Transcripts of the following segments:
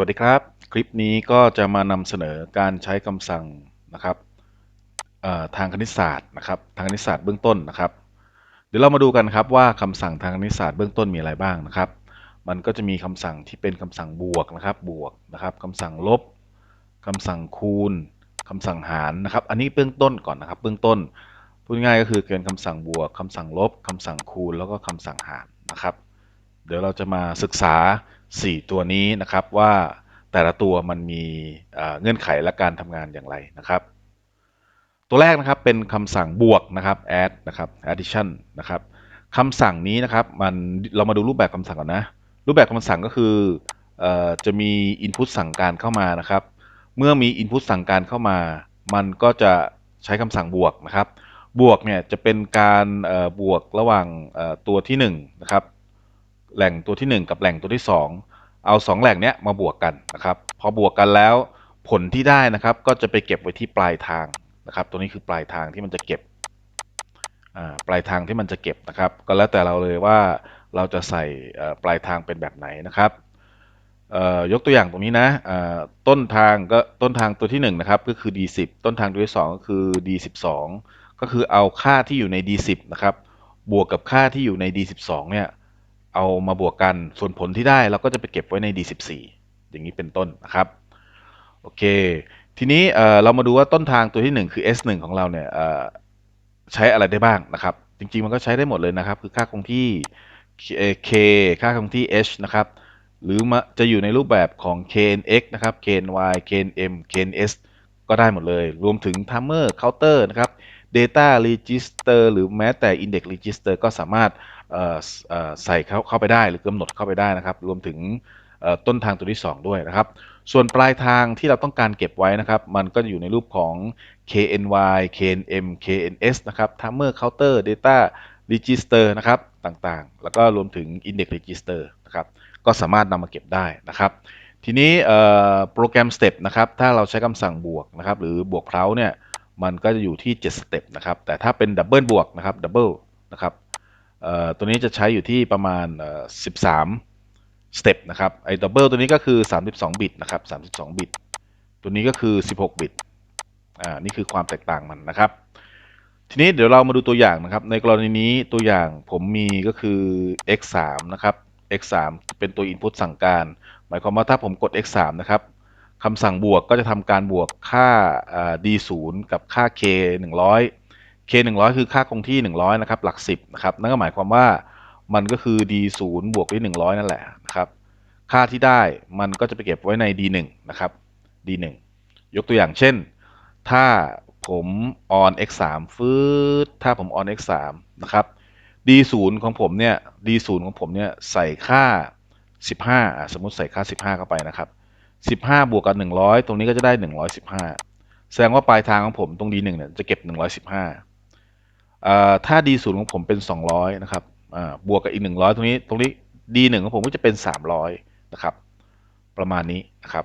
วัสดีครับ คลิปนี้ก็จะมานำเสนอการใช้คำสั่งนะครับทางคณิตศาสตร์นะครับ ทางคณิตศาสตร์เบื้องต้นนะครับ เดี๋ยวเรามาดูกันครับว่าคำสั่งทางคณิตศาสตร์เบื้องต้นมีอะไรบ้างนะครับ มันก็จะมีคำสั่งที่เป็นคำสั่งบวกนะครับ บวกนะครับคำสั่งลบคำสั่งคูณคำสั่งหารนะครับ อันนี้เบื้องต้นก่อนนะครับ เบื้องต้นพูดง่ายก็คือเป็นคำสั่งบวกคำสั่งลบคำสั่งคูณแล้วก็คำสั่งหารนะครับ เดี๋ยวเราจะมาศึกษา 4 ตัวนี้นะครับว่าแต่ละตัวมันมีเงื่อนไขและการทำงานอย่างไรนะครับ ตัวแรกนะครับเป็นคำสั่งบวกนะครับ add นะครับ addition นะครับคำสั่งนี้นะครับมันเรามาดูรูปแบบคำสั่งก่อนนะ รูปแบบคำสั่งก็คืออจะมี input สั่งการเข้ามานะครับ เมื่อมี input สั่งการเข้ามา มันก็จะใช้คำสั่งบวกนะครับ บวกเนี่ยจะเป็นการบวกระหว่างตัวที่1นะครับ แหล่งตัวที่ 1 กับแหล่งตัวที่ 2 เอา 2 แหล่งเนี้ยมาบวกกันนะครับ พอบวกกันแล้วผลที่ได้นะครับ ก็จะไปเก็บไว้ที่ปลายทางนะครับ ตัวนี้คือปลายทางที่มันจะเก็บปลายทางที่มันจะเก็บนะครับ ก็แล้วแต่เราเลยว่าเราจะใส่ปลายทางเป็นแบบไหนนะครับยกตัวอย่างตรงนี้นะต้นทางก็ต้นทางตัวที่1นะครับก็คือ d10 ต้นทางตัวที่2ก็คือ d12 ก็คือเอาค่าที่อยู่ใน d10 นะครับบวกกับค่าที่อยู่ใน d12 เนี่ย เอามาบวกกันส่วนผลที่ได้เราก็จะไปเก็บไว้ใน D14 อย่างนี้เป็นต้นนะครับโอเค ทีนี้เรามาดูว่าต้นทางตัวที่ 1 คือ S1 ของเราเนี่ยใช้อะไรได้บ้างนะครับ จริงๆมันก็ใช้ได้หมดเลยนะครับ คือค่าคงที่ K ค่าคงที่ H นะครับ หรือจะอยู่ในรูปแบบของ KNX นะครับ KNY KNM KNS ก็ได้หมดเลย รวมถึง timer counter นะครับ data register หรือแม้แต่ index register ก็สามารถ ใส่เข้าเข้าไปได้หรือกำหนดเข้าไปได้นะครับ รวมถึงต้นทางตัวที่ 2 ด้วยนะครับ ส่วนปลายทางที่เราต้องการเก็บไว้นะครับ มันก็จะอยู่ในรูปของ KNY KNM KNS นะครับ timer counter data register นะครับต่างๆ แล้วก็รวมถึง index register นะครับ ก็สามารถนำมาเก็บได้นะครับ ทีนี้โปรแกรม step นะครับ ถ้าเราใช้คำสั่งบวกนะครับ หรือบวกเคล้าเนี่ย มันก็จะอยู่ที่7สเต็ปนะครับ แต่ถ้าเป็นดับเบิลบวกนะครับดับเบิลนะครับ ตัวนี้จะใช้อยู่ที่ประมาณ 13 สเต็ปนะครับ ไอ้ดับเบิลตัวนี้ก็คือ 32 บิตนะครับ 32 บิต ตัวนี้ก็คือ 16 บิต อ่า นี่คือความแตกต่างมันนะครับ ทีนี้เดี๋ยวเรามาดูตัวอย่างนะครับ ในกรณีนี้ตัวอย่างผมมีก็คือ x 3 นะครับ x 3 เป็นตัว input สั่งการ หมายความว่าถ้าผมกด x 3 นะครับคำสั่งบวกก็จะทำการบวกค่า d 0 กับค่า k 100 k 100 คือค่าคงที่ 100 นะครับ หลัก 10 นะครับ นั่นก็หมายความว่ามันก็คือ d 0บวกด้วย 100 นั่นแหละนะครับ ค่าที่ได้มันก็จะไปเก็บไว้ใน d 1นะครับ d 1ยกตัวอย่างเช่น ถ้าผม on x 3ฟืดถ้าผม on x 3นะครับ d 0ของผมเนี่ย d 0ของผมเนี่ยใส่ค่า 15 สมมติใส่ค่า 15 เข้าไปนะครับ 15 บวกกับ 100 ตรงนี้ก็จะได้ 115 แสดงว่าปลายทางของผมตรง D1 เนี่ยจะเก็บ 115อ่า ถ้า D0 ของผมเป็น 200 นะครับบวกกับอีก 100 ตรงนี้ตรงนี้ D1 ของผมก็จะเป็น 300 นะครับ ประมาณนี้นะครับ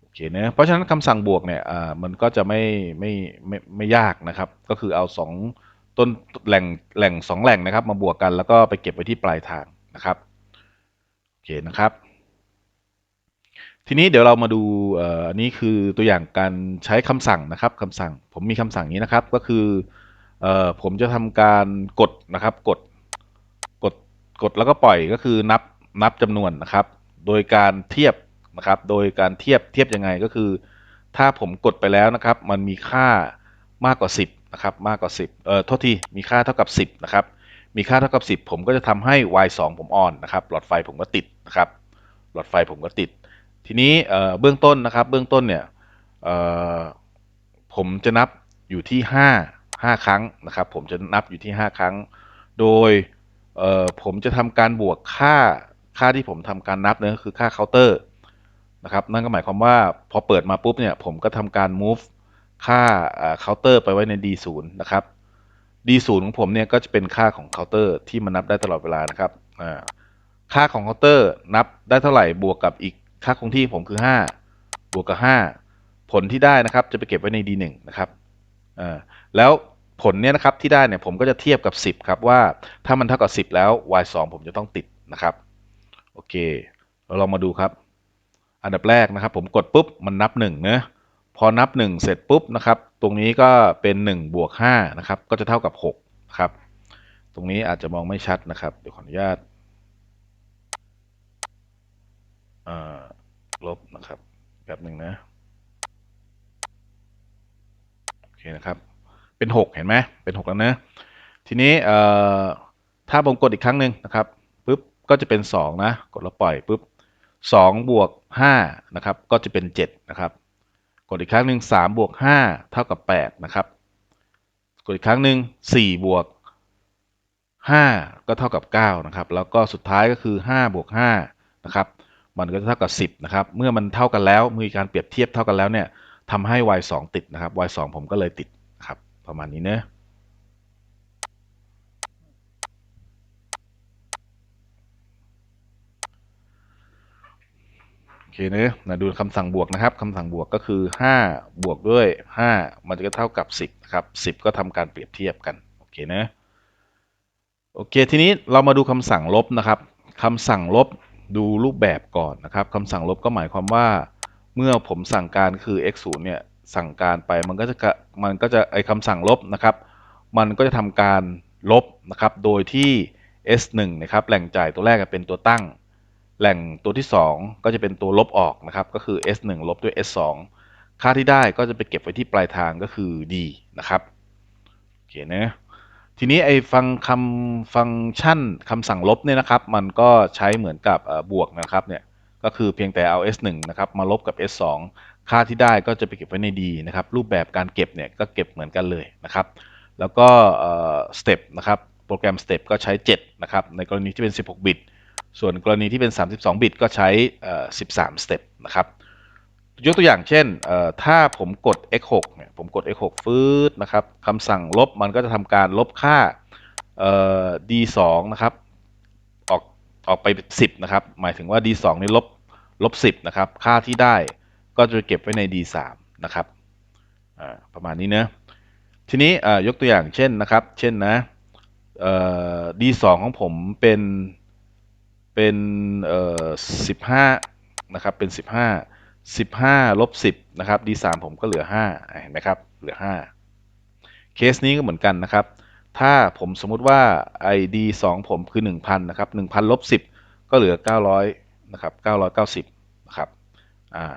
โอเคนะเพราะฉะนั้นคำสั่งบวกเนี่ยมันก็จะไม่ไม่ไม่ไม่ยากนะครับ ก็คือเอา 2 ต้นแหล่งแหล่ง 2 แหล่งนะครับ มาบวกกันแล้วก็ไปเก็บไว้ที่ปลายทางนะครับโอเคนะครับ ทีนี้เดี๋ยวเรามาดูอันนี้คือตัวอย่างการใช้คำสั่งนะครับคำสั่งผมมีคำสั่งนี้นะครับก็คือ เอ่อผมจะทำการกดนะครับกดกดกดแล้วก็ปล่อยก็คือนับนับจำนวนนะครับ โดยการเทียบนะครับ โดยการเทียบเทียบยังไงก็คือ ถ้าผมกดไปแล้วนะครับ มันมีค่ามากกว่า 10นะครับมากกว่า 10เอ่อโทษทีมีค่าเท่ากับ 10นะครับมีค่าเท่ากับ 10 ผมก็จะทำให้ y 2ผมออนนะครับหลอดไฟผมก็ติดนะครับหลอดไฟผมก็ติด ทีนี้เบื้องต้นนะครับเบื้องต้นเนี่ยผมจะนับอยู่ที่ 5 5 ครั้งนะครับ ผมจะนับอยู่ที่ 5 ครั้ง โดยผมจะทำการบวกค่าค่าที่ผมทำการนับเนี่ยก็คือค่าเคาน์เตอร์นะครับนั่นก็หมายความว่าพอเปิดมาปุ๊บเนี่ยผมก็ทำการ move ค่าเคาน์เตอร์ไปไว้ใน D0 นะครับ D0 ของผมเนี่ยก็จะเป็นค่าของเคาน์เตอร์ที่มันนับได้ตลอดเวลานะครับค่าของเคาน์เตอร์นับได้เท่าไหร่บวกกับอีกค่าคงที่ผมคือ 5 บวกกับ 5 ผลที่ได้นะครับจะไปเก็บไว้ใน D1 นะครับแล้ว ผลเนี่ยนะครับที่ได้เนี่ยผมก็จะเทียบกับ 10ครับว่าถ้ามันเท่ากับ 10 แล้ว y 2ผมจะต้องติดนะครับโอเค เราลองมาดูครับ อันดับแรกนะครับ ผมกดปุ๊บมันนับ1เนะพอนับ 1 เสร็จปุ๊บนะครับ ตรงนี้ก็เป็น1บวก5นะครับก็จะเท่ากับ6นะครับ ตรงนี้อาจจะมองไม่ชัดนะครับเดี๋ยวขออนุญาตลบนะครับแบบหนึ่งนะโอเคนะครับ เป็น 6 เห็นไหมเป็น6แล้วนะทีนี้เอ่อถ้าผมกดอีกครั้งหนึ่งนะครับปุ๊บก็จะเป็น 2 นะ กดแล้วปล่อยปุ๊บ2บวก5นะครับก็จะเป็น 7 นะครับ กดอีกครั้งหนึ่ง3บวก5เท่ากับ 8 นะครับ กดอีกครั้งหนึ่ง4บวก5 ก็เท่ากับ 9 นะครับ แล้วก็สุดท้ายก็คือ 5 บวก 5 นะครับ มันก็จะเท่ากับ 10 นะครับ เมื่อมันเท่ากันแล้ว มีการเปรียบเทียบเท่ากันแล้วเนี่ยทำให้ y 2ติดนะครับ y 2ผมก็เลยติด ประมาณนี้เนะโอเคเนะนะดูคำสั่งบวกนะครับคำสั่งบวกก็คือ 5 บวกด้วย 5 มันจะเท่ากับ 10นะครับ10 ก็ทำการเปรียบเทียบกันโอเคนะโอเคทีนี้เรามาดูคำสั่งลบนะครับคำสั่งลบดูรูปแบบก่อนนะครับคำสั่งลบก็หมายความว่า เมื่อผมสั่งการคือ x 0เนี่ย สั่งการไปมันก็จะมันก็จะไอคำสั่งลบนะครับ มันก็จะทำการลบนะครับ โดยที่ s 1 นะครับแหล่งจ่ายตัวแรกเป็นตัวตั้ง แหล่งตัวที่ 2 ก็จะเป็นตัวลบออกนะครับ ก็คือ s 1 ลบด้วย s 2 ค่าที่ได้ก็จะไปเก็บไว้ที่ปลายทางก็คือ d นะครับโอเคนะทีนี้ไอ้ฟังคำฟังก์ชันคำสั่งลบเนี่ยนะครับ มันก็ใช้เหมือนกับบวกนะครับเนี่ยก็คือเพียงแต่เอา s 1 นะครับมาลบกับ s 2 ค่าที่ได้ก็จะไปเก็บไว้ใน d นะครับ รูปแบบการเก็บเนี่ยก็เก็บเหมือนกันเลยนะครับ แล้วก็สเต็ปนะครับ โปรแกรมสเต็ปก็ใช้ 7 นะครับ ในกรณีที่เป็น 16 บิต ส่วนกรณีที่เป็น 32 บิตก็ใช้ 13 สเต็ปนะครับ ยกตัวอย่างเช่น ถ้าผมกด x6 เนี่ย ผมกด x6 ฟืดนะครับคำสั่งลบมันก็จะทำการลบค่า d2 นะครับออกออกไป 10 นะครับ หมายถึงว่า d2 นี่ลบลบ 10 นะครับ ค่าที่ได้ ก็จะเก็บไว้ใน d3 นะครับประมาณนี้เนะทีนี้ยกตัวอย่างเช่นนะครับ เช่นนะ d2 ของผมเป็นเป็นสิบห้านะครับเป็นสิบห้าสิบห้าลบสิบนะครับ d สามผมก็เหลือห้าเห็นไหมครับเหลือห้าเคสนี้ก็เหมือนกันนะครับ ถ้าผมสมมุติว่า id สองผมคือหนึ่งพันนะครับหนึ่งพันลบสิบก็เหลือเก้าร้อยนะครับเก้าร้อยเก้าสิบนะครับอ่า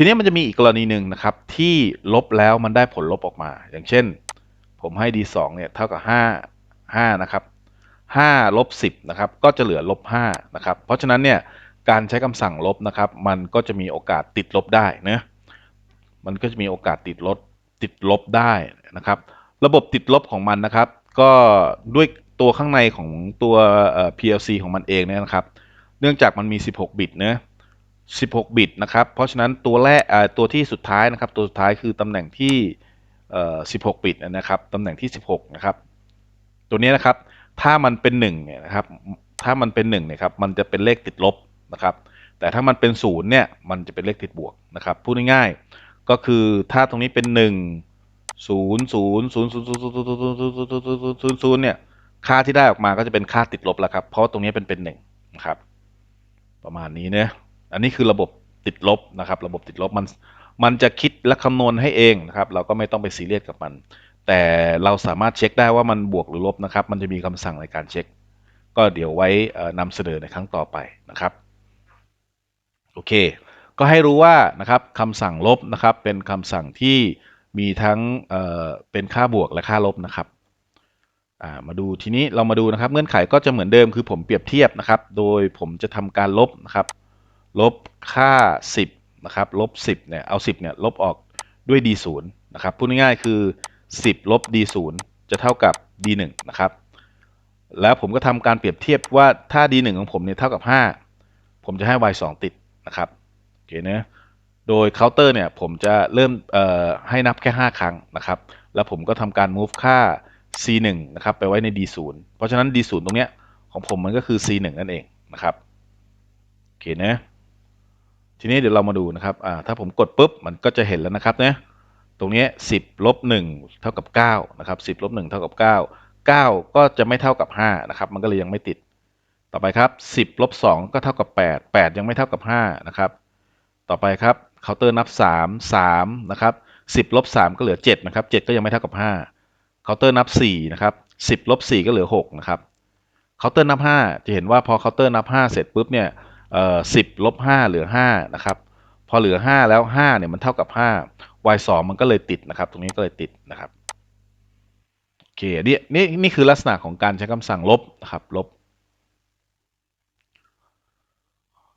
ทีนี้มันจะมีอีกกรณีหนึ่งนะครับ ที่ลบแล้วมันได้ผลลบออกมา อย่างเช่น ผมให้ d 2เนี่ยเท่ากับ 5 5นะครับ5ลบ10นะครับก็จะเหลือลบ5นะครับเพราะฉะนั้นเนี่ยการใช้คำสั่งลบนะครับมันก็จะมีโอกาสติดลบได้นะมันก็จะมีโอกาสติดลบติดลบได้นะครับ ระบบติดลบของมันนะครับ ก็ด้วยตัวข้างในของตัว PLC ของมันเองเนี่ยนะครับ เนื่องจากมันมี 16 บิตนะ 16 บิตนะครับ เพราะฉะนั้นตัวแรกตัวที่สุดท้ายนะครับ ตัวสุดท้ายคือตำแหน่งที่ 16 บิตนะครับตำแหน่งที่ 16 นะครับ ตัวนี้นะครับ ถ้ามันเป็น1เนี่ยนะครับ ถ้ามันเป็น1เนี่ยครับ มันจะเป็นเลขติดลบนะครับ แต่ถ้ามันเป็น0เนี่ย มันจะเป็นเลขติดบวกนะครับ พูดง่ายๆ ก็คือถ้าตรงนี้เป็น 1 0 0 0 0 0 0 0 0 0 0 0 0 0เนี่ย ค่าที่ได้ออกมาก็จะเป็นค่าติดลบแล้วครับ เพราะตรงนี้เป็นเป็น1นะครับ ประมาณนี้เนี่ย อันนี้คือระบบติดลบนะครับ ระบบติดลบมันมันจะคิดและคำนวณให้เองนะครับ เราก็ไม่ต้องไปซีเรียสกับมัน แต่เราสามารถเช็คได้ว่ามันบวกหรือลบนะครับ มันจะมีคำสั่งในการเช็ค ก็เดี๋ยวไว้นำเสนอในครั้งต่อไปนะครับ โอเค ก็ให้รู้ว่านะครับคำสั่งลบนะครับ เป็นคำสั่งที่มีทั้งเเป็นค่าบวกและค่าลบนะครับมาดูทีนี้เรามาดูนะครับ เงื่อนไขก็จะเหมือนเดิมคือผมเปรียบเทียบนะครับ โดยผมจะทำการลบนะครับ ลบค่า 10นะครับลบ 10เนี่ยเอา 10เนี่ยลบออกด้วย d 0นะครับพูดง่ายๆคือ 10 ลบ d 0จะเท่ากับ d 1นะครับแล้วผมก็ทำการเปรียบเทียบว่าถ้า d 1ของผมเนี่ยเท่ากับ 5 ผมจะให้ y 2ติดนะครับโอเคนะโดยเคาน์เตอร์เนี่ยผมจะเริ่มให้นับแค่ 5 ครั้งนะครับแล้วผมก็ทำการ move ค่า c 1นะครับไปไว้ใน d 0เพราะฉะนั้น d 0ตรงเนี้ยของผมมันก็คือ c 1นั่นเองนะครับโอเคนะ ทีนี้เดี๋ยวเรามาดูนะครับถ้าผมกดปุ๊บมันก็จะเห็นแล้วนะครับเนี่ยตรงนี้ 10ลบ1เท่ากับ9นะครับ10ลบ1เท่ากับ 9 9 ก็จะไม่เท่ากับ5นะครับมันก็เลยยังไม่ติด ต่อไปครับ 10ลบ2ก็เท่ากับ 8 8 ยังไม่เท่ากับ5นะครับต่อไปครับเคาน์เตอร์นับ 3 3นะครับ10ลบ3ก็เหลือ7นะครับ7ก็ยังไม่เท่ากับ5เคาน์เตอร์นับ4นะครับ10ลบ4ก็เหลือ6นะครับเคาน์เตอร์นับ 5 จะเห็นว่าพอเคาน์เตอร์นับ 5 เสร็จปุ๊บเนี่ย เอ่อ10ลบ5เหลือ5นะครับ พอเหลือ5แล้ว5เนี่ยมันเท่ากับ5 y 2มันก็เลยติดนะครับ ตรงนี้ก็เลยติดนะครับโอเคนี่นี่นี่คือลักษณะของการใช้คำสั่งลบนะครับลบ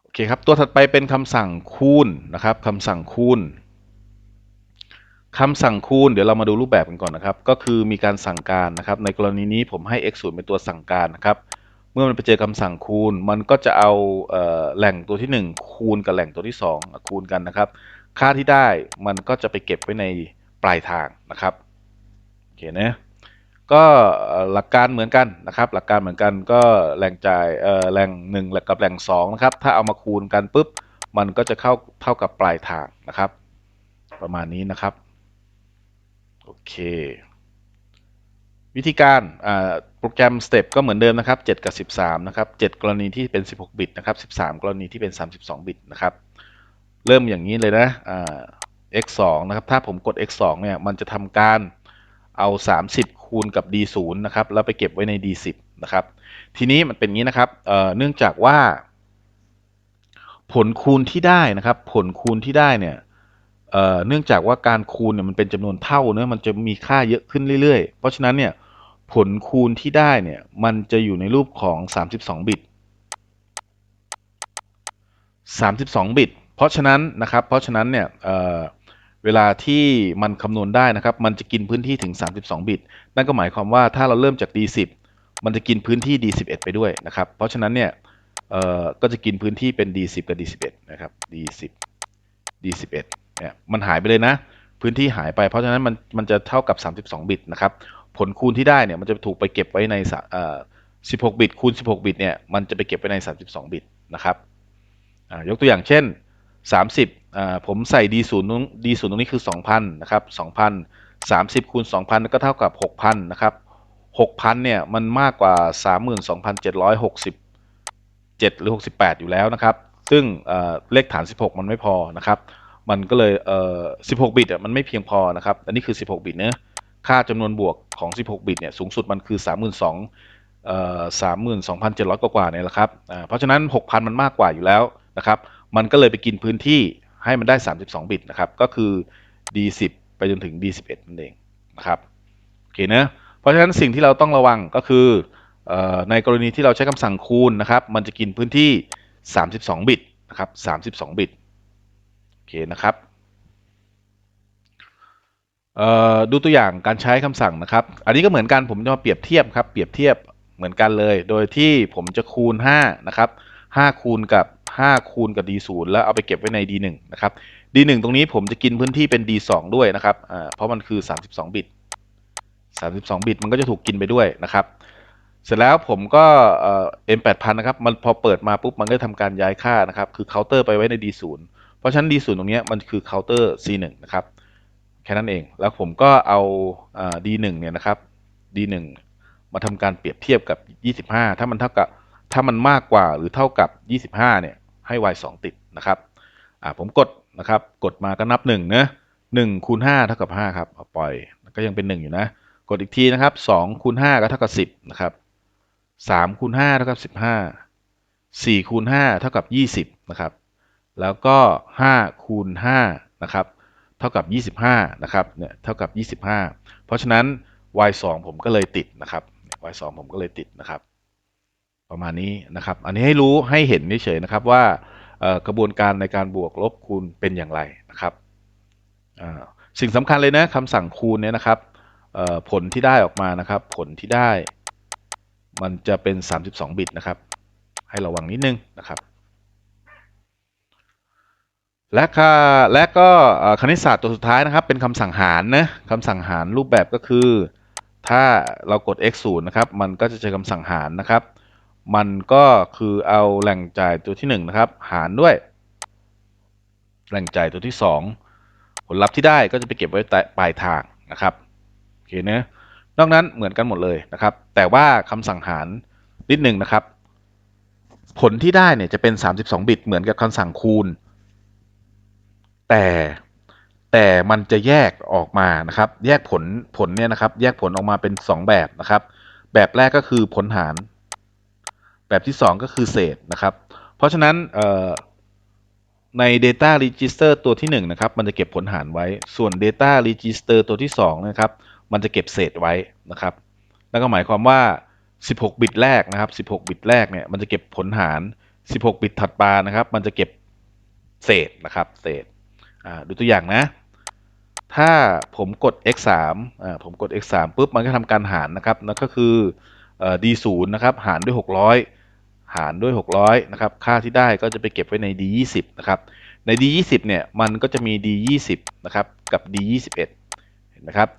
โอเคครับตัวถัดไปเป็นคำสั่งคูณนะครับคำสั่งคูณคำสั่งคูณเดี๋ยวเรามาดูรูปแบบกันก่อนนะครับ ก็คือมีการสั่งการนะครับ ในกรณีนี้ผมให้ x 0เป็นตัวสั่งการนะครับ เมื่อมันไปเจอคำสั่งคูณ มันก็จะเอาเออแหล่งตัวที่ 1 คูณกับแหล่งตัวที่ 2 คูณกันนะครับ ค่าที่ได้มันก็จะไปเก็บไว้ในปลายทางนะครับโอเคนะก็หลักการเหมือนกันนะครับ หลักการเหมือนกันก็แหล่งจ่ายเอ่อแหล่งกับแหล่ง2นะครับถ้าเอามาคูณกันปุ๊บมันก็จะเข้าเท่ากับปลายทางนะครับ ประมาณนี้นะครับโอเค วิธีการโปรแกรมสเต็ปก็เหมือนเดิมนะครับ 7 กับ 13 นะครับ 7 กรณีที่เป็น 16 บิตนะครับ 13 กรณีที่เป็น 32 บิตนะครับ เริ่มอย่างนี้เลยนะอ่า x 2นะครับ ถ้าผมกด x 2เนี่ย มันจะทำการเอา 30 คูณกับ d 0นะครับ แล้วไปเก็บไว้ใน d 10นะครับ ทีนี้มันเป็นงี้นะครับเนื่องจากว่า ผลคูณที่ได้นะครับ ผลคูณที่ได้เนี่ยเนื่องจากว่าการคูณเนี่ยมันเป็นจำนวนเท่าเนอะมันจะมีค่าเยอะขึ้นเรื่อยๆ เพราะฉะนั้นเนี่ย ผลคูณที่ได้เนี่ย มันจะอยู่ในรูปของ 32 บิต 32 บิต เพราะฉะนั้นนะครับ เพราะฉะนั้นเนี่ยเเวลาที่มันคำนวณได้นะครับ มันจะกินพื้นที่ถึง 32 บิต นั่นก็หมายความว่าถ้าเราเริ่มจาก D10 มันจะกินพื้นที่ D11 ไปด้วยนะครับ เพราะฉะนั้นเนี่ยก็จะกินพื้นที่เป็น D10 กับ D11 นะครับ D10 D11 เนี่ย มันหายไปเลยนะ พื้นที่หายไป เพราะฉะนั้นมันมันจะเท่ากับ 32 บิตนะครับ ผลคูณที่ได้เนี่ยมันจะถูกไปเก็บไว้ในสะเอ่อ16 บิตคูณ 16 บิตเนี่ยมันจะไปเก็บไว้ใน 32 บิตนะครับยกตัวอย่างเช่น 30 ผมใส่ D0 ตรง D0 ตรงนี้คือ 2,000 นะครับ 2,000 30คูณ2,000 ก็เท่ากับ 6,000 นะครับ 6,000 เนี่ยมันมากกว่า 32,767 หรือ 68 อยู่แล้วนะครับ ซึ่งเลขฐาน 16 มันไม่พอนะครับ มันก็เลยเ16 บิตมันไม่เพียงพอนะครับ อันนี้คือ 16 บิตเนะค่าจำนวนบวก ของ 16 บิตเนี่ยสูงสุดมันคือ 32เอ่อ32,700 กว่าเนี่ยแหละครับเพราะฉะนั้น 6,000 มันมากกว่าอยู่แล้วนะครับมันก็เลยไปกินพื้นที่ให้มันได้ 32 บิตนะครับก็คือ D10 ไปจนถึง D11 นั่นเองนะครับโอเคนะเพราะฉะนั้นสิ่งที่เราต้องระวังก็คืออในกรณีที่เราใช้คำสั่งคูณนะครับ มันจะกินพื้นที่ 32 บิตนะครับ32 บิต โอเคนะครับ ดูตัวอย่างการใช้คำสั่งนะครับ อันนี้ก็เหมือนกันผมจะมาเปรียบเทียบครับ เปรียบเทียบเหมือนกันเลย โดยที่ผมจะคูณ 5 นะครับ 5 คูณกับ 5 คูณกับ D0 แล้วเอาไปเก็บไว้ใน D1 นะครับ D1 ตรงนี้ผมจะกินพื้นที่เป็น D2 ด้วยนะครับ เพราะมันคือ 32 บิต 32 บิตมันก็จะถูกกินไปด้วยนะครับ เสร็จแล้วผมก็เอ่อ M8000 นะครับ มันพอเปิดมาปุ๊บมันก็ทำการย้ายค่านะครับ คือเคาน์เตอร์ไปไว้ใน D0 เพราะฉะนั้น D0 ตรงนี้มันคือเคาน์เตอร์ C1 นะครับ แค่นั้นเอง แล้วผมก็เอาอ่า D1 เนี่ยนะครับ D1 มาทำการเปรียบเทียบกับ 25 ถ้ามันเท่ากับถ้ามันมากกว่าหรือเท่ากับ 25 เนี่ย ให้ y 2 ติดนะครับอ่าผมกดนะครับ กดมาก็นับ1นะ1คูณ5เท่ากับ5ครับปล่อยก็ยังเป็น 1 อยู่นะ กดอีกทีนะครับ2คูณ5ก็เท่ากับ10นะครับ3คูณ5เท่ากับ15 4คูณ5เท่ากับ 20นะครับแล้วก็5คูณ5นะครับ เท่ากับ 25 นะครับ เนี่ยเท่ากับ 25 เพราะฉะนั้น y 2ผมก็เลยติดนะครับ y 2ผมก็เลยติดนะครับ ประมาณนี้นะครับ อันนี้ให้รู้ให้เห็นเฉยๆนะครับว่ากระบวนการในการบวกลบคูณเป็นอย่างไรนะครับสิ่งสำคัญเลยนะคำสั่งคูณเนี่ยนะครับผลที่ได้ออกมานะครับ ผลที่ได้ มันจะเป็น 32 บิตนะครับ ให้ระวังนิดนึงนะครับ และค่าและก็คณิตศาสตร์ตัวสุดท้ายนะครับ เป็นคำสั่งหารนะคำสั่งหารรูปแบบก็คือ ถ้าเรากด x 0นะครับ มันก็จะเจอคำสั่งหารนะครับ มันก็คือเอาแหล่งจ่ายตัวที่1นะครับ หารด้วย แหล่งจ่ายตัวที่ 2 ผลลัพธ์ที่ได้ก็จะไปเก็บไว้ปลายทางนะครับโอเคนะนอกนั้นเหมือนกันหมดเลยนะครับ แต่ว่าคำสั่งหารนิดหนึ่งนะครับ ผลที่ได้เนี่ยจะเป็น 32 บิตเหมือนกับคำสั่งคูณ แต่แต่มันจะแยกออกมานะครับ แยกผลผลเนี่ยนะครับ แยกผลออกมาเป็น 2 แบบนะครับ แบบแรกก็คือผลหาร แบบที่ 2 ก็คือเศษนะครับ เพราะฉะนั้นใน Data Register ตัวที่ 1 นะครับ มันจะเก็บผลหารไว้ ส่วน Data Register ตัวที่ 2 นะครับ มันจะเก็บเศษไว้นะครับแล้วก็หมายความว่า 16 บิตแรกนะครับ 16 บิตแรกเนี่ย มันจะเก็บผลหาร 16 บิตถัดมานะครับ มันจะเก็บเศษนะครับ เศษ ดูตัวอย่างนะ ถ้าผมกด x 3ผมกด x 3ปุ๊บมันก็ทำการหารนะครับนั่นก็คือเอ่อ d 0นะครับหารด้วย 600 หารด้วย 600นะครับค่าที่ได้ก็จะไปเก็บไว้ใน d 20นะครับใน d 20เนี่ยมันก็จะมี d 20นะครับกับ d 21เห็นไหมครับ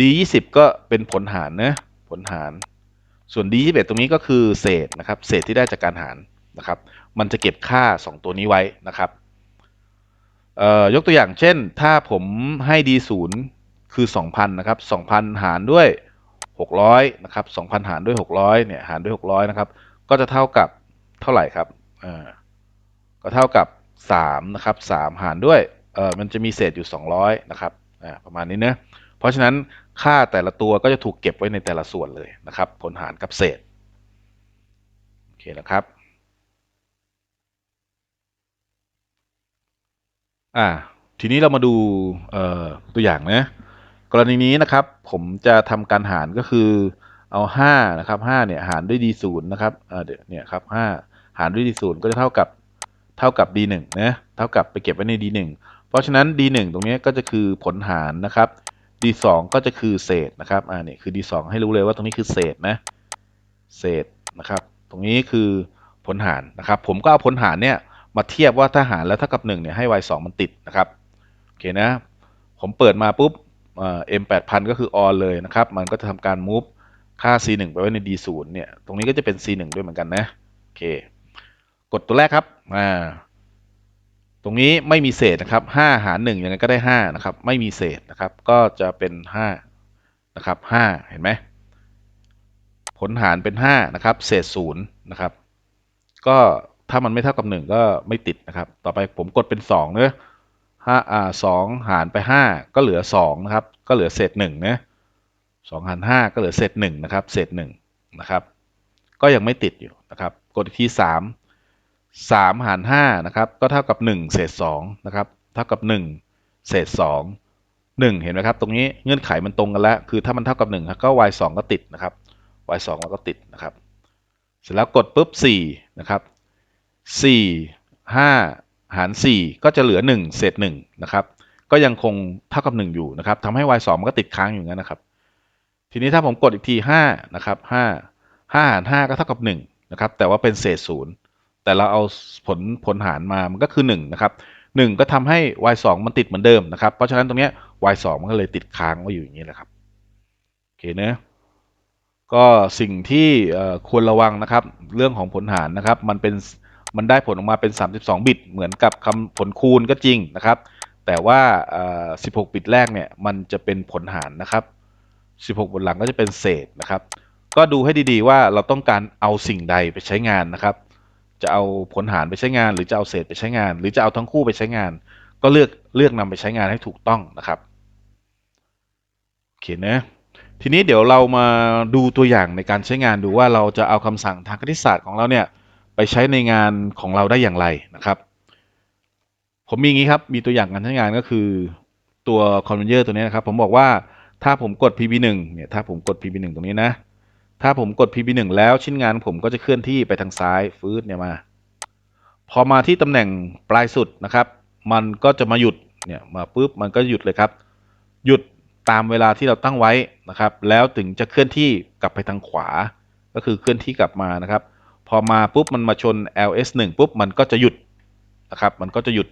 d 20ก็เป็นผลหารนะผลหาร ส่วน d 21ตรงนี้ก็คือเศษนะครับเศษที่ได้จากการหารนะครับ มันจะเก็บค่า 2 ตัวนี้ไว้นะครับ เอ่อยกตัวอย่างเช่น ถ้าผมให้ d 0คือ 2,000นะครับ2,000 หารด้วย 600นะครับ2,000 หารด้วย 600เนี่ยหารด้วย 600นะครับก็จะเท่ากับเท่าไหร่ครับอ่าก็เท่ากับ3นะครับ3หารด้วยเออมันจะมีเศษอยู่ 200นะครับอ่าประมาณนี้เนะเพราะฉะนั้นค่าแต่ละตัวก็จะถูกเก็บไว้ในแต่ละส่วนเลยนะครับผลหารกับเศษโอเคนะครับ อ่า ทีนี้เรามาดูเอ่อตัวอย่างนะ กรณีนี้นะครับ ผมจะทำการหารก็คือเอา5นะครับ5เนี่ยหารด้วย d 0นะครับเอ่อเดี๋ยวเนี่ยครับ5หารด้วย d 0ก็จะเท่ากับเท่ากับ d 1นะเท่ากับไปเก็บไว้ใน d 1เพราะฉะนั้น d 1ตรงนี้ก็จะคือผลหารนะครับ d 2ก็จะคือเศษนะครับอ่าเนี่ยคือ d 2ให้รู้เลยว่าตรงนี้คือเศษนะเศษนะครับ ตรงนี้คือผลหารนะครับ ผมก็เอาผลหารเนี่ย มาเทียบว่าถ้าหารแล้วเท่ากับ1เนี่ยให้ y 2มันติดนะครับโอเคนะผมเปิดมาปุ๊บเอ่อ m 8 0 0 0ก็คือ on เลยนะครับ มันก็จะทำการ move ค่า c 1ไปไว้ใน d 0เนี่ย ตรงนี้ก็จะเป็น c 1ด้วยเหมือนกันนะโอเค กดตัวแรกครับอ่าตรงนี้ไม่มีเศษนะครับ5หาร1ยังไงก็ได้5นะครับ ไม่มีเศษนะครับ ก็จะเป็น5นะครับ5เห็นไหมผลหารเป็น5นะครับ เศษ0นะครับ ก็ ถ้ามันไม่เท่ากับ1ก็ไม่ติดนะครับ ต่อไปผมกดเป็น2เนอะห้าอ่าสองหารไป5ก็เหลือ2นะครับ ก็เหลือเศษ1นะสองหาร5ก็เหลือเศษ1นะครับ เศษ1นะครับ ก็ยังไม่ติดอยู่นะครับ กดอีกที3 3หาร5นะครับ ก็เท่ากับ1เศษ2นะครับ เท่ากับ1เศษ2 1เห็นไหมครับ ตรงนี้เงื่อนไขมันตรงกันแล้ว คือถ้ามันเท่ากับ1ก็ y 2ก็ติดนะครับ y 2แล้วก็ติดนะครับ เสร็จแล้วกดปุ๊บ4นะครับ 4 5หาร4ก็จะเหลือ1เศษ1นะครับ ก็ยังคงเท่ากับ1อยู่นะครับทำให้ y 2มันก็ติดค้างอยู่งั้นนะครับ ทีนี้ถ้าผมกดอีกที5นะครับ5 5หาร5ก็เท่ากับ1นะครับ แต่ว่าเป็นเศษ0แต่เราเอาผลผลหารมามันก็คือ1นะครับ1ก็ทำให้ y 2มันติดเหมือนเดิมนะครับ เพราะฉะนั้นตรงเนี้ย y 2มันก็เลยติดค้างไว้อยู่อย่างนี้แหละครับโอเคเนะก็สิ่งที่ควรระวังนะครับ เรื่องของผลหารนะครับ มันเป็น มันได้ผลออกมาเป็น 32 บิต เหมือนกับคำผลคูณก็จริงนะครับ แต่ว่า 16 บิตแรกเนี่ยมันจะเป็นผลหารนะครับ 16 บนหลังก็จะเป็นเศษนะครับ ก็ดูให้ดีๆว่าเราต้องการเอาสิ่งใดไปใช้งานนะครับ จะเอาผลหารไปใช้งาน หรือจะเอาเศษไปใช้งาน หรือจะเอาทั้งคู่ไปใช้งาน ก็เลือกเลือกนำไปใช้งานให้ถูกต้องนะครับโอเคนะทีนี้เดี๋ยวเรามาดูตัวอย่างในการใช้งานดูว่าเราจะเอาคำสั่งทางคณิตศาสตร์ของเราเนี่ย ไปใช้ในงานของเราได้อย่างไรนะครับ ผมมีอย่างนี้ครับ มีตัวอย่างการใช้งานก็คือตัว conveyor ตัวนี้นะครับ ผมบอกว่าถ้าผมกด pb1 เนี่ยถ้าผมกด pb1 ตรงนี้นะ ถ้าผมกด pb1 แล้วชิ้นงานผมก็จะเคลื่อนที่ไปทางซ้ายฟืดเนี่ยมา พอมาที่ตำแหน่งปลายสุดนะครับ มันก็จะมาหยุดเนี่ยมาปุ๊บมันก็หยุดเลยครับ หยุดตามเวลาที่เราตั้งไว้นะครับ แล้วถึงจะเคลื่อนที่กลับไปทางขวา ก็คือเคลื่อนที่กลับมานะครับ พอมาปุ๊บมันมาชน ls 1ปุ๊บมันก็จะหยุดนะครับ มันก็จะหยุด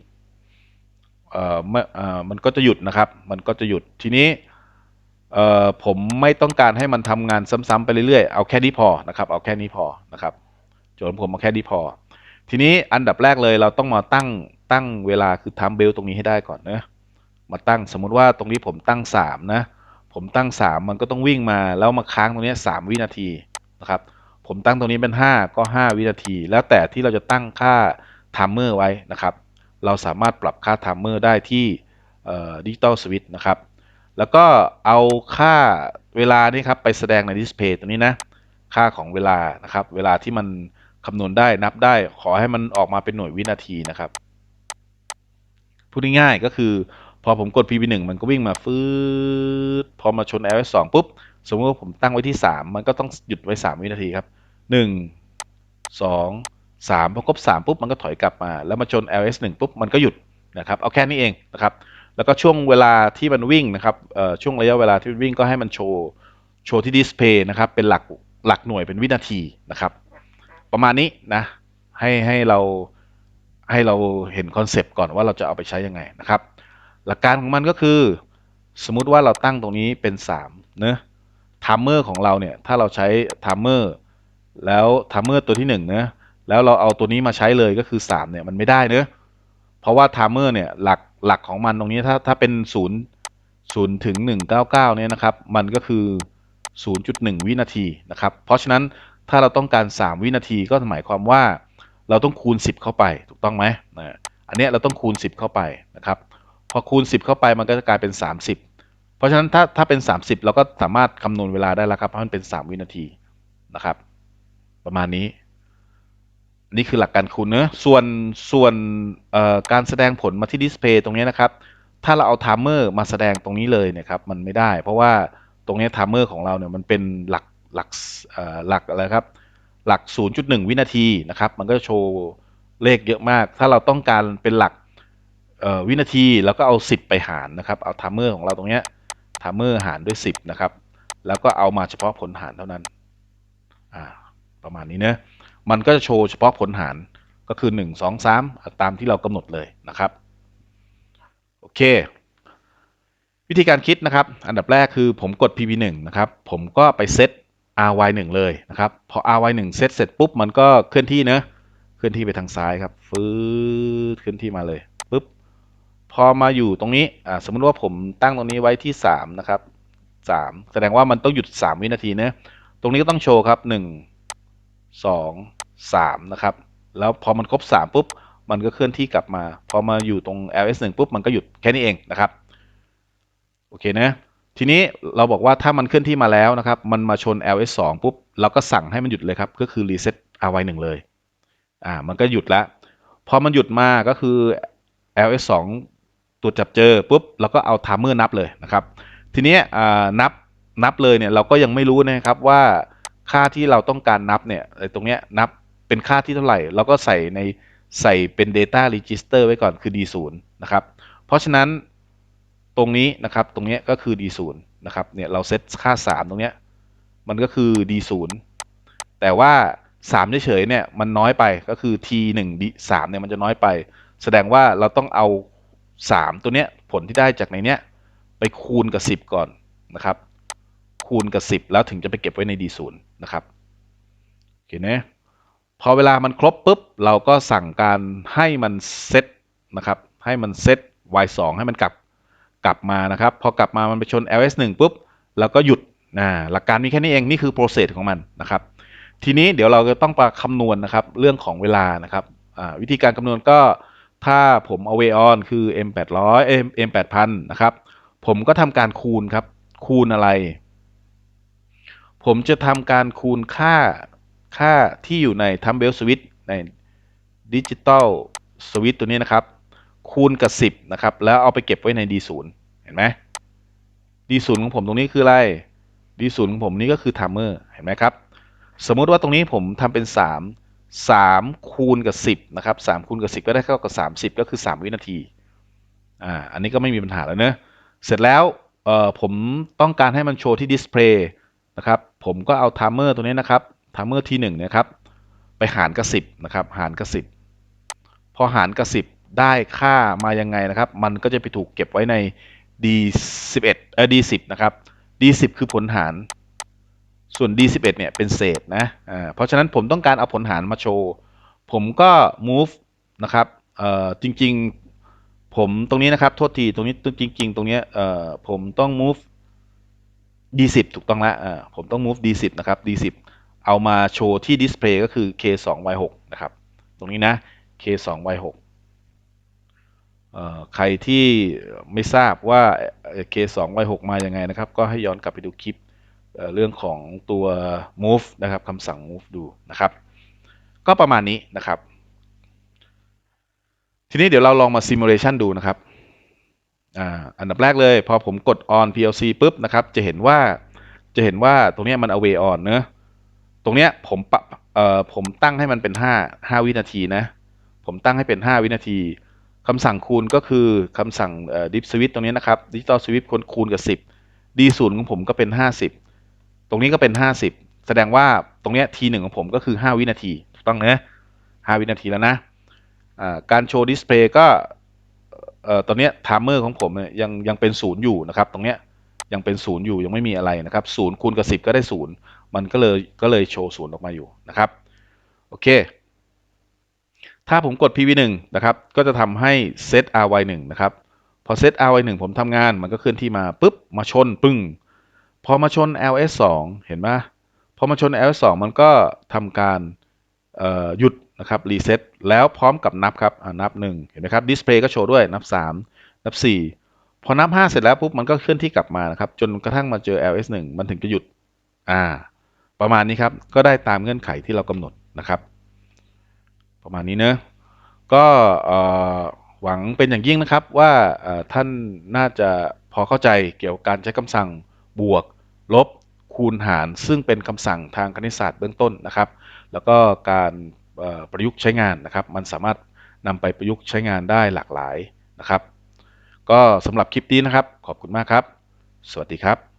เอ่อเมื่อเอ่อมันก็จะหยุดนะครับ มันก็จะหยุดทีนี้เอ่อผมไม่ต้องการให้มันทำงานซ้ำๆไปเรื่อยๆ เอาแค่นี้พอนะครับ เอาแค่นี้พอนะครับโจทย์ผมเอาแค่นี้พอ ทีนี้อันดับแรกเลยเราต้องมาตั้งตั้งเวลาคือ time belt ตรงนี้ให้ได้ก่อนนะมาตั้งสมมุติว่าตรงนี้ผมตั้ง 3 นะ ผมตั้ง 3 มันก็ต้องวิ่งมาแล้วมาค้างตรงนี้3วินาทีนะครับ ผมตั้งตรงนี้เป็น 5 ก็ 5 วินาที แล้วแต่ที่เราจะตั้งค่า timer ไว้นะครับ เราสามารถปรับค่าไทม์เมอร์ได้ที่ดิจิตอลสวิตช์นะครับ แล้วก็เอาค่าเวลานี่ครับไปแสดงในดิสเพย์ตรงนี้นะ ค่าของเวลานะครับ เวลาที่มันคำนวณได้นับได้ขอให้มันออกมาเป็นหน่วยวินาทีนะครับพูดง่ายๆก็คือพอผมกด PV1 มันก็วิ่งมาฟืดพอมาชน LS2 ปุ๊บ สมมติว่าผมตั้งไว้ที่3มันก็ต้องหยุดไว้3วินาทีครับ1 2 3พอครบ3ปุ๊บมันก็ถอยกลับมา แล้วมาชน LS1 ปุ๊บมันก็หยุดนะครับเอาแค่นี้เองนะครับแล้วก็ช่วงเวลาที่มันวิ่งนะครับช่วงระยะเวลาที่มันวิ่งก็ให้มันโชว์โชว์ที่ดิสเพย์นะครับเป็นหลักหลักหน่วยเป็นวินาทีนะครับ ประมาณนี้นะให้ให้เราให้เราเห็นคอนเซปต์ก่อนว่าเราจะเอาไปใช้ยังไงนะครับ หลักการของมันก็คือ สมมุติว่าเราตั้งตรงนี้เป็น3เนะ ไทม์เมอร์ของเราเนี่ยถ้าเราใช้ไทม์เมอร์แล้วไทม์เมอร์ตัวที่1เนะแล้วเราเอาตัวนี้มาใช้เลยก็คือ3เนี่ยมันไม่ได้เนะเพราะว่าไทม์เมอร์เนี่ยหลักหลักของมันตรงนี้ถ้าถ้าเป็น0 0ถึง199เนี่ยนะครับมันก็คือ 0.1 วินาทีนะครับเพราะฉะนั้นถ้าเราต้องการ 3 วินาทีก็หมายความว่าเราต้องคูณ 10 เข้าไปถูกต้องไหมนะอันนี้เราต้องคูณ 10 เข้าไปนะครับพอคูณ 10 เข้าไปมันก็จะกลายเป็น 30 ราะฉะนั้นถ้าถ้าเป็น 30 เราก็สามารถคำนวณเวลาได้แล้วครับเพราะมันเป็น 3 วินาทีนะครับ ประมาณนี้ นี่คือหลักการคูณเนอะส่วนส่วนการแสดงผลมาที่ดิสเพย์ตรงนี้นะครับ ถ้าเราเอาไทม์เมอร์มาแสดงตรงนี้เลยเนี่ยครับมันไม่ได้ เพราะว่าตรงนี้ไทม์เมอร์ของเราเนี่ยมันเป็นหลักหลักหลักอะไรครับ หลัก 0.1 วินาทีนะครับ มันก็จะโชว์เลขเยอะมาก ถ้าเราต้องการเป็นหลักวินาทีแล้วก็เอา 10 ไปหารนะครับ เอาไทม์เมอร์ของเราตรงนี้ไทม์เมอร์หารด้วย 10 นะครับ แล้วก็เอามาเฉพาะผลหารเท่านั้นประมาณนี้เนะมันก็จะโชว์เฉพาะผลหารก็คือ 1 2 3 ตามที่เรากำหนดเลยนะครับ โอเค วิธีการคิดนะครับ อันดับแรกคือผมกด pv1 นะครับ ผมก็ไปเซต ry1 เลยนะครับ พอ ry1 เซตเสร็จปุ๊บ มันก็เคลื่อนที่เนะ เคลื่อนที่ไปทางซ้ายครับ ฟืดเคลื่อนที่มาเลย พอมาอยู่ตรงนี้สมมติว่าผมตั้งตรงนี้ไว้ที่ 3 นะครับ 3 แสดงว่ามันต้องหยุด 3 วินาทีนะตรงนี้ก็ต้องโชว์ครับ 1 2 3 นะครับ แล้วพอมันครบ 3 ปุ๊บ มันก็เคลื่อนที่กลับมา พอมาอยู่ตรง ls1 ปุ๊บ มันก็หยุดแค่นี้เองนะครับ โอเคนะ ทีนี้เราบอกว่าถ้ามันเคลื่อนที่มาแล้วนะครับ มันมาชน ls2 ปุ๊บ เราก็สั่งให้มันหยุดเลยครับ ก็คือ reset ry1 เลย อ่า มันก็หยุดแล้วพอมันหยุดมาก็คือ ls2 ตัวจับเจอปุ๊บเราก็เอาไทม์เมอร์นับเลยนะครับ ทีนี้นับนับเลยเนี่ยเราก็ยังไม่รู้นะครับว่าค่าที่เราต้องการนับเนี่ยตรงเนี้ยนับเป็นค่าที่เท่าไหร่ เราก็ใส่ในใส่เป็น data register ไว้ก่อนคือ d0 นะครับ เพราะฉะนั้นตรงนี้นะครับตรงนี้ก็คือ d0 นะครับเนี่ยเราเซตค่า 3 ตรงเนี้ยมันก็คือ d0 แต่ว่า 3 เฉยๆเนี่ยมันน้อยไปก็คือ t1 d3 เนี่ยมันจะน้อยไป แสดงว่าเราต้องเอา 3 ตัวเนี้ยผลที่ได้จากในเนี้ยไปคูณกับ 10 ก่อนนะครับ คูณกับ 10 แล้วถึงจะไปเก็บไว้ใน d0 นะครับโอเคนะพอเวลามันครบปุ๊บ เราก็สั่งการให้มันเซตนะครับ ให้มันเซต y2 ให้มันกลับกลับมานะครับ พอกลับมามันไปชน ls1 ปุ๊บเราก็หยุดนะหลักการมีแค่นี้เองนี่คือโปรเซสของมันนะครับ ทีนี้เดี๋ยวเราจะต้องมาคำนวณนะครับ เรื่องของเวลานะครับวิธีการคำนวณก็ ถ้าผมเอา way on คือ m 800 m 8000นะครับ ผมก็ทำการคูณครับ คูณอะไร ผมจะทำการคูณค่าค่าที่อยู่ใน t ัมเบลสวิตในดิจิตอลสวิตตัวนี้นะครับ คูณกับ 10 นะครับ แล้วเอาไปเก็บไว้ใน D0 เห็นไหม D0 ของผมตรงนี้คืออะไร D0 ของผมนี่ก็คือ timer เห็นไหมครับ สมมติว่าตรงนี้ผมทำเป็น 3 3 คูณกับ 10 นะครับ3คูณกับ 10 ก็ได้เท่ากับ 30 ก็คือ 3 วินาที อ่า อันนี้ก็ไม่มีปัญหาแล้วเนะเสร็จแล้ว เอ่อ ผมต้องการให้มันโชว์ที่ดิสเพลย์นะครับ ผมก็เอา timer ตัวนี้นะครับ timer ที่1นะครับ ไปหารกับ 10 นะครับ หารกับ 10 พอหารกับ 10 ได้ค่ามายังไงนะครับ มันก็จะไปถูกเก็บไว้ใน d11 เอ่อ d10 นะครับ d10 คือผลหาร ส่วน d11 เนี่ยเป็นเศษนะอ่าเพราะฉะนั้นผมต้องการเอาผลหารมาโชว์ ผมก็ move นะครับเอ่อจริงๆ ผมตรงนี้นะครับ โทษทีตรงนี้จริง ๆ ตรงนี้เอ่อผมต้อง move d10 ถูกต้องแล้วอ่าผมต้อง move d10 นะครับ d10 เอามาโชว์ที่ display ก็คือ k2y6 นะครับ ตรงนี้นะ k2y6 เอ่อใครที่ไม่ทราบว่า K2 Y6 มายังไงนะครับ ก็ให้ย้อนกลับไปดูคลิป เรื่องของตัว move นะครับคำสั่ง move ดูนะครับ ก็ประมาณนี้นะครับ ทีนี้เดี๋ยวเราลองมา simulation ดูนะครับอันดับแรกเลยพอผมกด on PLC ปุ๊บนะครับ จะเห็นว่าจะเห็นว่าตรงนี้มัน away on เนอะตรงเนี้ยผมปรับเอ่อผมตั้งให้มันเป็น 5 5 วินาทีนะ ผมตั้งให้เป็น 5 วินาทีคำสั่งคูณก็คือคำสั่งเอ่อ dip switch ตรงนี้นะครับ digital switch คูณคูณกับ 10 d 0ของผมก็เป็น 50 ตรงนี้ก็เป็น 50 แสดงว่าตรงเนี้ย t 1ของผมก็คือ 5 วินาทีถูกต้องเนอะ5วินาทีแล้วนะการโชว์ดิสเพลย์ก็ตอนเนี้ยไทม์เมอร์ของผมยยังยังเป็นศูนย์อยู่นะครับ ตรงเนี้ยยังเป็นศูนย์อยู่ยังไม่มีอะไรนะครับศูนย์คูณกับสิบก็ได้ศูนย์มันก็เลยก็เลยโชว์ศูนย์ออกมาอยู่นะครับโอเค ถ้าผมกด PV 1นะครับ ก็จะทำให้ set RY 1นะครับ พอ set RY 1ผมทำงานมันก็เคลื่อนที่มาปุ๊บมาชนปึ้ง พอมาชน LS 2 เห็นไหมพอมาชน LS 2 มันก็ทำการหยุดนะครับรีเซ็ตแล้วพร้อมกับนับครับนับ 1 เห็นไหมครับดิสเพลย์ก็โชว์ด้วยนับ 3 นับ 4 พอนับ 5 เสร็จแล้วปุ๊บมันก็เคลื่อนที่กลับมานะครับจนกระทั่งมาเจอ LS 1 มันถึงจะหยุดอ่าประมาณนี้ครับก็ได้ตามเงื่อนไขที่เรากำหนดนะครับ ประมาณนี้เนอะก็หวังเป็นอย่างยิ่งนะครับว่าท่านน่าจะพอเข้าใจเกี่ยวกับการใช้คำสั่ง บวก ลบ คูณหาร ซึ่งเป็นคำสั่งทางคณิตศาสตร์เบื้องต้นนะครับ แล้วก็การประยุกต์ใช้งานนะครับ มันสามารถนำไปประยุกต์ใช้งานได้หลากหลายนะครับ ก็สำหรับคลิปนี้นะครับ ขอบคุณมากครับ สวัสดีครับ